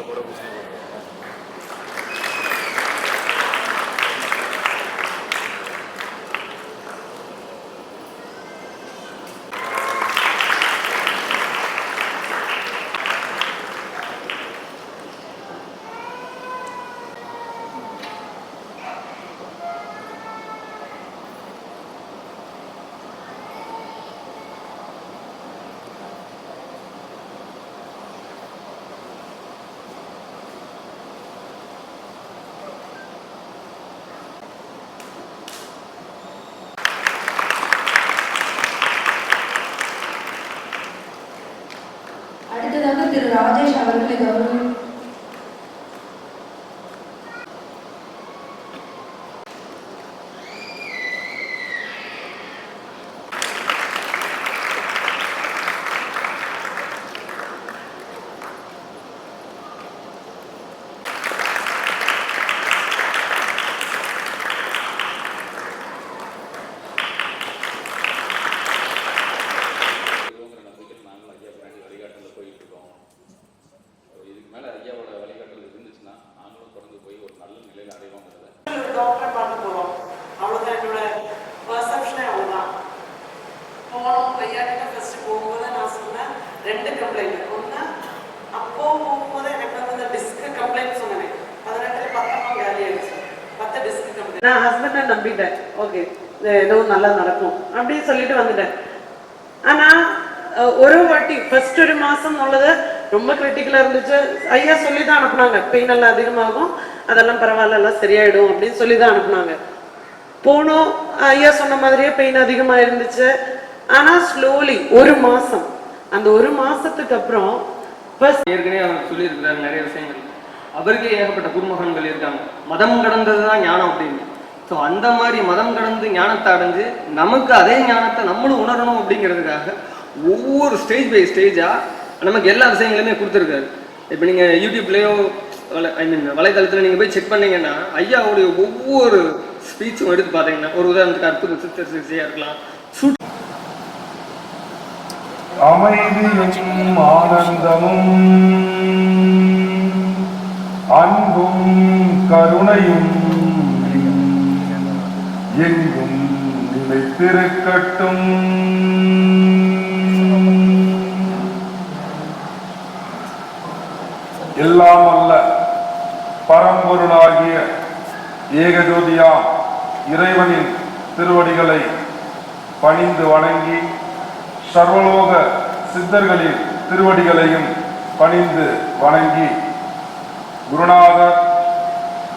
এটা বড় বুঝে அவர்களை கௌரவம் நான் ஹஸ்பண்டை நம்பிட்டேன். ஓகே ஏதோ நல்லா நடக்கும். அப்படின்னு சொல்லிட்டு வந்துட்டேன். ஆனா ஒரு வாட்டி ஃபர்ஸ்ட் ஒரு மாசம் உள்ளது ரொம்ப கிரிட்டிக்கலா இருந்துச்சு. ஐயா சொல்லி தான் அனுப்புனாங்க. பெயின் எல்லாம் அதிகமாகும். அதெல்லாம் பரவாயில்ல எல்லாம் சரியாயிடும் அப்படின்னு சொல்லி தான் அனுப்புனாங்க. போனோம். ஐயா சொன்ன மாதிரியே பெயின் அதிகமா இருந்துச்சு. ஆனா ஸ்லோலி ஒரு மாசம். அந்த ஒரு மாசத்துக்கு அப்புறம் ஃபர்ஸ்ட் ஏற்கனவே அவர் சொல்லியிருக்கிறார் நிறைய விஷயங்கள். அவருக்கே ஏகப்பட்ட குருமகன்கள் இருக்காங்க. மதம் கடந்தது தான் ஞானம் அப்படின்னு. ஸோ அந்த மாதிரி மதம் கடந்து ஞானத்தை அடைஞ்சு நமக்கு அதே ஞானத்தை நம்மளும் உணரணும் அப்படிங்கிறதுக்காக ஒவ்வொரு ஸ்டேஜ் பை ஸ்டேஜாக நமக்கு எல்லா விஷயங்களுமே கொடுத்துருக்காரு. இப்போ நீங்கள் யூடியூப்லேயோ ஐ மீன் வலைதளத்தில் நீங்கள் போய் செக் பண்ணீங்கன்னா ஐயாவுடைய ஒவ்வொரு ஸ்பீச்சும் எடுத்து பார்த்தீங்கன்னா ஒரு உதாரணத்துக்கு அற்புத சித்தர் சிகிச்சையாக இருக்கலாம். அமைதியும் ஆனந்தமும் அன்பும் கருணையும் எங்கும் நிலைத்திருக்கட்டும். எல்லாம் அல்ல பரம்பொருளாகிய ஏகஜோதியாம் இறைவனின் திருவடிகளை பணிந்து வணங்கி சர்வலோக சித்தர்களின் திருவடிகளையும் பணிந்து வணங்கி குருநாதர்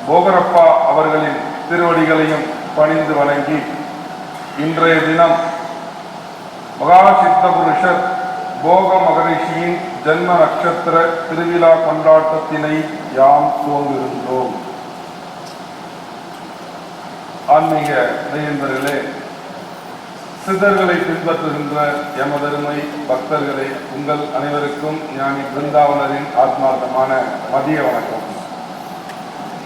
போகரப்பா அவர்களின் திருவடிகளையும் பணிந்து வணங்கி இன்றைய தினம் மகாசித்த புருஷர் போக மகரிஷியின் ஜென்ம நட்சத்திர திருவிழா கொண்டாட்டத்தினை யாம் தோன்றிருந்தோம் ஆன்மீக நேயர்களே சித்தர்களை பின்பற்றுகின்ற எமதருமை பக்தர்களே உங்கள் அனைவருக்கும் ஞானி பிருந்தாவனரின் ஆத்மார்த்தமான மதிய வணக்கம்.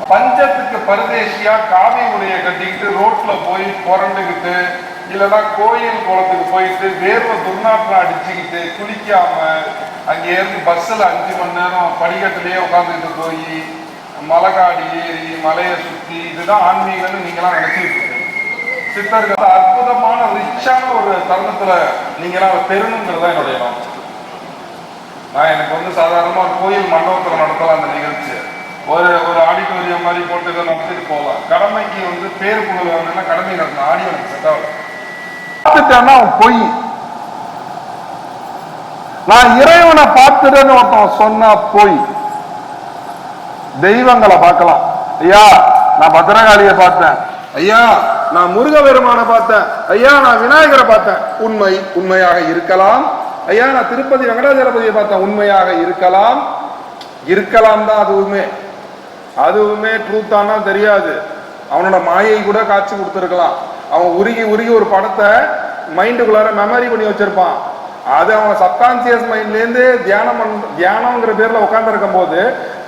பஞ்சத்துக்கு பரதேசியா காவி உடைய கட்டிக்கிட்டு ரோட்ல போய் புரண்டுக்கிட்டு இல்லைன்னா கோயில் குளத்துக்கு போயிட்டு வேர்வை துர்நாற்றம் அடிச்சுக்கிட்டு குளிக்காம அங்கே இருந்து பஸ்ஸில் அஞ்சு மணி நேரம் படிக்கட்டுலேயே உட்காந்துக்கிட்டு போய் மலைக்காடி ஏறி மலையை சுற்றி இதுதான் ஆன்மீகம்னு நீங்களாம் நினைச்சிட்டு இருக்கீங்க சித்தர்கள் அற்புதமான ரிச்சான ஒரு தருணத்தில் நீங்களாம் தான் என்னுடைய நான் எனக்கு வந்து சாதாரணமாக ஒரு கோயில் மண்டபத்தில் நடத்தலாம் அந்த நிகழ்ச்சி ஒரு ஒரு ஆடிட்டோரியம் மாதிரி போட்டு இதை நடத்திட்டு போகலாம். கடமைக்கு வந்து பேர் புகழ் வரணும்னா கடமை நடத்தணும் ஆடியோ எனக்கு செட் ஆகல பார்த்துட்டேன்னா அவன் பொய். நான் இறைவனை பார்த்துட்டேன்னு ஒருத்தன் சொன்னா பொய். தெய்வங்களை பார்க்கலாம். ஐயா நான் பத்திரகாளியை பார்த்தேன். ஐயா நான் முருக பெருமான பார்த்தேன். ஐயா நான் விநாயகரை பார்த்தேன். உண்மை உண்மையாக இருக்கலாம். ஐயா நான் திருப்பதி வெங்கடாஜலபதியை பார்த்தேன். உண்மையாக இருக்கலாம். இருக்கலாம் தான் அதுவுமே அதுவுமே ட்ரூத்தானா தெரியாது. அவனோட மாயை கூட காட்சி கொடுத்துருக்கலாம். அவன் உருகி உருகி ஒரு படத்தை மைண்டுக்குள்ளார மெமரி பண்ணி வச்சிருப்பான். அது அவன் சப்கான்சியஸ் மைண்ட்லேருந்து தியானம் பண் தியானம்ங்கிற பேர்ல உட்காந்துருக்கும் போது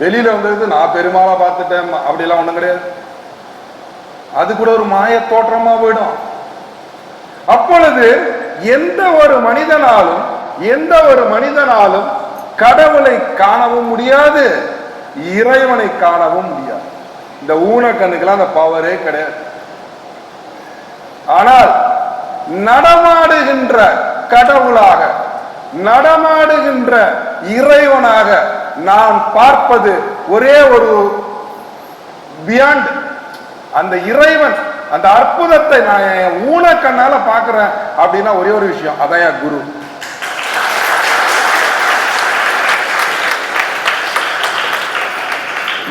வெளியில வந்தது நான் பெருமாளை பார்த்துட்டேன். அப்படிலாம் ஒன்றும் கிடையாது. அது கூட ஒரு மாய தோற்றமா போயிடும். அப்பொழுது எந்த ஒரு மனிதனாலும் எந்த ஒரு மனிதனாலும் கடவுளை காணவும் முடியாது. இறைவனை காணவும் முடியாது. இந்த ஊனக்கண்ணுக்கெல்லாம் அந்த பவரே கிடையாது. ஆனால் நடமாடுகின்ற கடவுளாக நடமாடுகின்ற இறைவனாக நான் பார்ப்பது ஒரே ஒரு பியாண்ட் அந்த இறைவன் அந்த அற்புதத்தை நான் என் ஊனக்கண்ணால பாக்குறேன் அப்படின்னா ஒரே ஒரு விஷயம் அதான் என் குரு.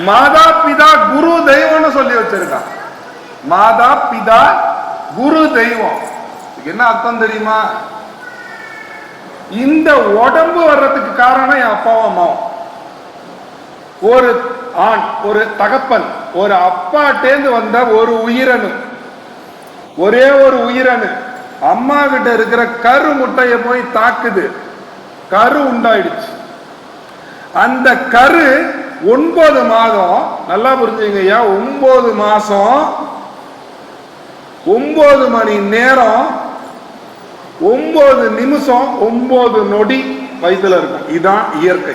மாதா பிதா குரு தெய்வம்னு சொல்லி வச்சிருக்கான் மாதா பிதா குரு தெய்வம். என்ன அர்த்தம் தெரியுமா? இந்த உடம்பு வர்றதுக்கு காரணம் என் அப்பாவும் அம்மாவும். ஒரு ஆண் ஒரு தகப்பன் ஒரு அப்பாட்டேந்து வந்த ஒரு உயிரணு ஒரே ஒரு உயிரணு அம்மா கிட்ட இருக்கிற கரு முட்டையை போய் தாக்குது. கரு உண்டாயிடுச்சு. அந்த கரு ஒன்பது மாதம். நல்லா புரிஞ்சுங்கய்யா ஒன்பது மாசம். ஒன்பது மணி நேரம். ஒன்பது நிமிஷம் ஒன்பது நொடி வயித்துல இருக்கும். இதுதான் இயற்கை.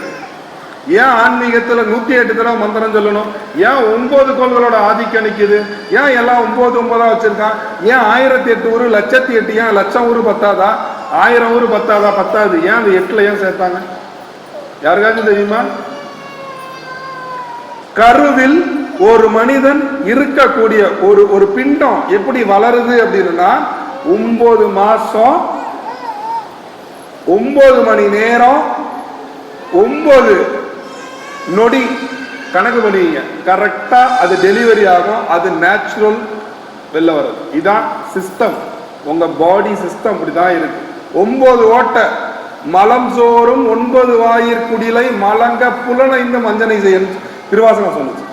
ஏன் ஆன்மீகத்தில் நூற்றி எட்டு தடவை மந்திரம் சொல்லணும்? ஏன் ஒன்பது கோள்களோட ஆதிக்கம் நிற்குது ஏன் எல்லாம் ஒன்பது ஒன்பதா வச்சிருக்கான்? ஏன் ஆயிரத்தி எட்டு ஊர் லட்சத்தி எட்டு ஏன் லட்சம் ஊர் பத்தாதா? ஆயிரம் ஊர் பத்தாதா? பத்தாது. ஏன் அந்த எட்டில் ஏன் சேர்த்தாங்க? யாருக்காச்சும் தெரியுமா? கருவில் ஒரு மனிதன் இருக்கக்கூடிய ஒரு ஒரு பிண்டம் எப்படி வளருது அப்படின்னா ஒன்பது மாசம் ஒன்பது மணி நேரம் ஒன்பது நொடி. கணக்கு பண்ணுவீங்க கரெக்டா அது டெலிவரி ஆகும். அது நேச்சுரல் வெளில வரும். இதான் சிஸ்டம் உங்க பாடி சிஸ்டம் இப்படிதான் இருக்கு. ஒன்பது ஓட்டை. மலம் சோறும் ஒன்பது வாயிற் குடிலை மலங்க இந்த மஞ்சனை செய்யணும் திருவாசகம் சொல்லுச்சு.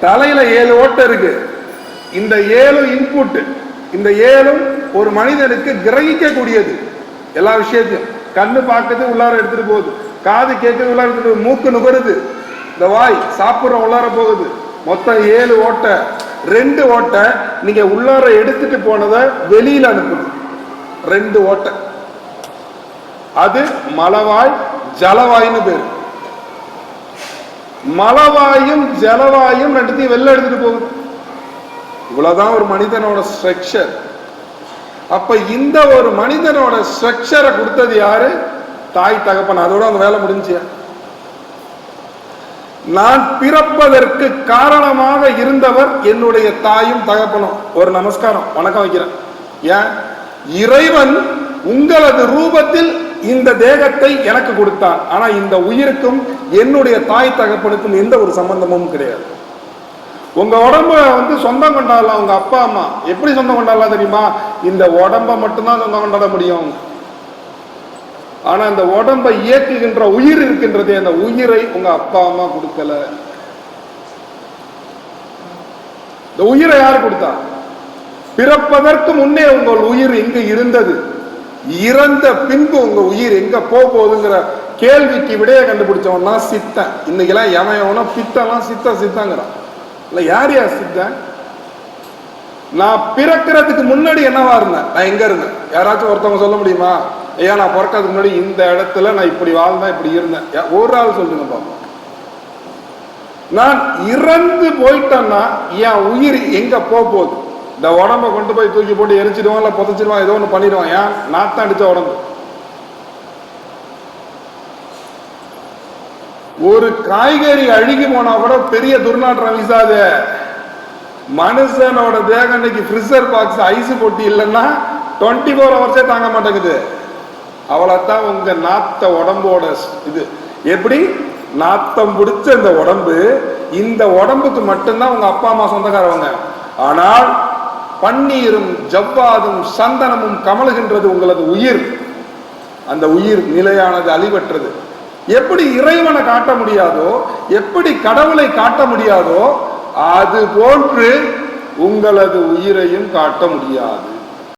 தலையில ஏழு ஓட்டை இருக்கு. இந்த ஏழு இன்புட் இந்த ஏழும் ஒரு மனிதனுக்கு கிரகிக்கக்கூடியது. எல்லா விஷயத்தையும். கண்ணு பார்க்குது உள்ளார எடுத்துட்டு போகுது. காது கேட்குது உள்ளார எடுத்துட்டு மூக்கு நுகருது. இந்த வாய் சாப்பிட்ற உள்ளார போகுது. மொத்தம் ஏழு ஓட்டை. ரெண்டு ஓட்டை நீங்க உள்ளார எடுத்துட்டு போனதை வெளியில அனுப்புது ரெண்டு ஓட்டை. அது மலவாய் ஜலவாய்னு பேரு. மலவாயும் ஜலவாயும் ரெண்டுத்தையும் வெளில எடுத்துட்டு போகுது. இவ்வளவுதான் ஒரு மனிதனோட ஸ்ட்ரக்சர் அப்ப இந்த ஒரு மனிதனோட ஸ்ட்ரக்சரை கொடுத்தது யாரு? தாய் தகப்பன். அதோட அந்த வேலை முடிஞ்சியா? நான் பிறப்பதற்கு காரணமாக இருந்தவர் என்னுடைய தாயும் தகப்பனும். ஒரு நமஸ்காரம். வணக்கம் வைக்கிறேன். ஏன்? இறைவன் உங்களது ரூபத்தில் இந்த தேகத்தை எனக்கு கொடுத்தார். ஆனா இந்த உயிருக்கும் என்னுடைய தாய் தகப்பனுக்கும் எந்த ஒரு சம்பந்தமும் கிடையாது. உங்க உடம்ப வந்து சொந்தம் கொண்டாடலாம் உங்க அப்பா அம்மா? எப்படி சொந்தம் கொண்டாடலாம் தெரியுமா? இந்த உடம்ப மட்டும்தான் சொந்தம் கொண்டாட முடியும். ஆனா இந்த உடம்பை இயக்குகின்ற உயிர் இருக்கின்றதே அந்த உயிரை உங்க அப்பா அம்மா கொடுக்கல. இந்த உயிரை யார் கொடுத்தா? பிறப்பதற்கு முன்னே உங்கள் உயிர் இங்கு இருந்தது. இறந்த பின்பு உங்க உயிர் எங்க போக போகுதுங்கிற கேள்விக்கு விடைய கண்டுபிடிச்சவன் தான் சித்தன். இன்னைக்கெல்லாம் எவன் எவனோ பித்தெல்லாம் சித்த சித்தங்கிறான். இல்ல யார் யார் சித்தன்? நான் பிறக்கிறதுக்கு முன்னாடி என்னவா இருந்தேன்? நான் எங்க இருந்தேன்? யாராச்சும் ஒருத்தவங்க சொல்ல முடியுமா? ஐயா நான் பிறக்கிறதுக்கு முன்னாடி இந்த இடத்துல நான் இப்படி வாழ்ந்தேன் இப்படி இருந்தேன். ஒரு ஆள் சொல்லுங்க பாப்போம். நான் இறந்து போயிட்டேன்னா என் உயிர் எங்க போக போகுது? இந்த உடம்ப கொண்டு போய் தூக்கி போட்டு எரிச்சிடுவான் இல்ல புதைச்சிடுவான் ஏதோ ஒன்று பண்ணிடுவான் ஏன்? நாத்தம் அடித்த உடம்பு. ஒரு காய்கறி அழுகி போனா கூட பெரிய துர்நாற்றம் வீசாது. மனுஷனோட தேகம் இன்னைக்கு ஃப்ரிசர் பாக்ஸ் ஐஸ் போட்டி இல்லைன்னா டுவெண்ட்டி ஃபோர் ஹவர்ஸே தாங்க மாட்டேங்குது. அவ்வளோத்தான் உங்க நாத்த உடம்போட இது. எப்படி? நாத்தம் பிடிச்ச இந்த உடம்பு இந்த உடம்புக்கு மட்டும்தான் உங்க அப்பா அம்மா சொந்தக்காரவங்க. ஆனால் பன்னீரும் ஜவ்வாதும் சந்தனமும் கமலுகின்றது உங்களது உயிர். அந்த உயிர் நிலையானது அழிவற்றது. எப்படி இறைவனை காட்ட முடியாதோ எப்படி கடவுளை காட்ட முடியாதோ அது போன்று உங்களது உயிரையும் காட்ட முடியாது.